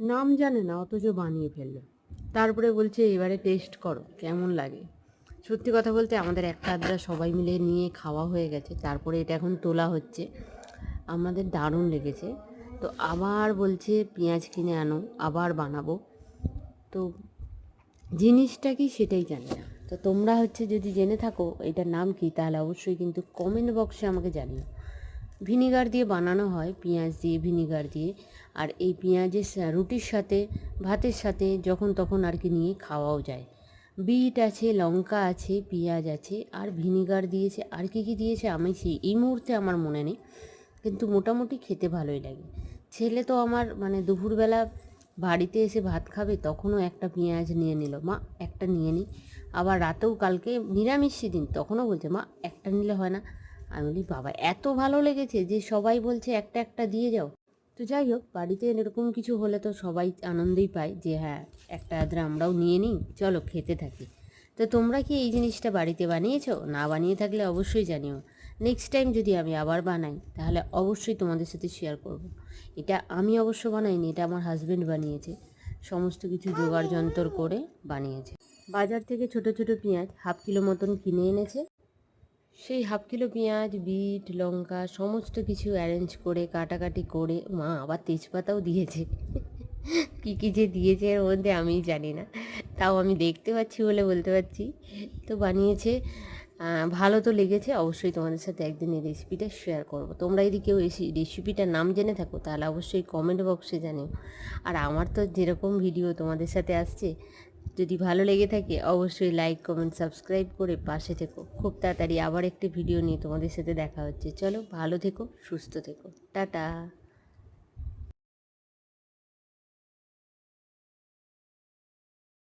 নাম জানে না, অথচ বানিয়ে ফেলল। তারপরে বলছে, এবারে টেস্ট করো, কেমন লাগে? সত্যি কথা বলতে আমাদের একটা আধটা সবাই মিলে নিয়ে খাওয়া হয়ে গেছে। তারপরে এটা এখন তোলা হচ্ছে। আমাদের দারুণ লেগেছে। তো আবার বলছে, পেঁয়াজ কিনে আনো, আবার বানাবো। তো জিনিসটা কি সেটাই জানি না। তো তোমরা হচ্ছে যদি জেনে থাকো, এটার নাম কি, তাহলে অবশ্যই কিন্তু কমেন্ট বক্সে আমাকে জানিও। ভিনিগার দিয়ে বানানো হয়, পেঁয়াজ দিয়ে ভিনিগার দিয়ে। আর এই পেঁয়াজের রুটির সাথে, ভাতের সাথে যখন তখন আর কি নিয়ে খাওয়াও যায়। বিট আছে, লঙ্কা আছে, পেঁয়াজ আছে, আর ভিনিগার দিয়েছে, আর কি কি দিয়েছে আমি সেই, এই মুহূর্তে আমার মনে নেই। কিন্তু মোটামুটি খেতে ভালোই লাগে। ছেলে তো আমার মানে দুপুরবেলা বাড়িতে এসে ভাত খাবে, তখনও একটা পেঁয়াজ নিয়ে নিল, মা, একটা নিয়ে নিই আবার রাতেও কালকে নিরামিষ দিন, তখনও বলছে, মা, একটা নিলে হয় না। আমি বলি, বাবা, এত ভালো লেগেছে যে সবাই বলছে একটা একটা দিয়ে যাও। তো যাই হোক, বাড়িতে এরকম কিছু হলে তো সবাই আনন্দই পায় যে হ্যাঁ একটা আদ্রা আমরাও নিয়ে নিই, চলো খেতে থাকি। তো তোমরা কি এই জিনিসটা বাড়িতে বানিয়েছো? না বানিয়ে থাকলে অবশ্যই জানিও। নেক্সট টাইম যদি আমি আবার বানাই, তাহলে অবশ্যই তোমাদের সাথে শেয়ার করব। এটা আমি অবশ্য বানাইনি, এটা আমার হাজব্যান্ড বানিয়েছে। সমস্ত কিছু জোগাড় যন্তর করে বানিয়েছে। বাজার থেকে ছোট ছোট পেঁয়াজ হাফ কিলো মতন কিনে এনেছে। সেই হাফ কিলো পেঁয়াজ, বিট, লঙ্কা সমস্ত কিছু অ্যারেঞ্জ করে, কাটাকাটি করে মা আবার তেজপাতাও দিয়েছে। কী কী যে দিয়েছে এর মধ্যে আমিই জানি না। তাও আমি দেখতে পাচ্ছি বলে বলতে পারছি। তো বানিয়েছে ভালো তো লেগেছে, অবশ্যই তোমাদের সাথে একদিন এই রেসিপিটা শেয়ার করব। তোমরা যদি কেউ এই রেসিপিটার নাম জেনে থাকো, তাহলে অবশ্যই কমেন্ট বক্সে জানিও। আর আমার তো যেরকম ভিডিও তোমাদের সাথে আসছে যদি ভালো লেগে থাকে, অবশ্যই লাইক কমেন্ট সাবস্ক্রাইব করে পাশে থেকো। খুব তাড়াতাড়ি আবার একটি ভিডিও নিয়ে তোমাদের সাথে দেখা হচ্ছে। চলো ভালো থেকো, সুস্থ থেকো। টাটা।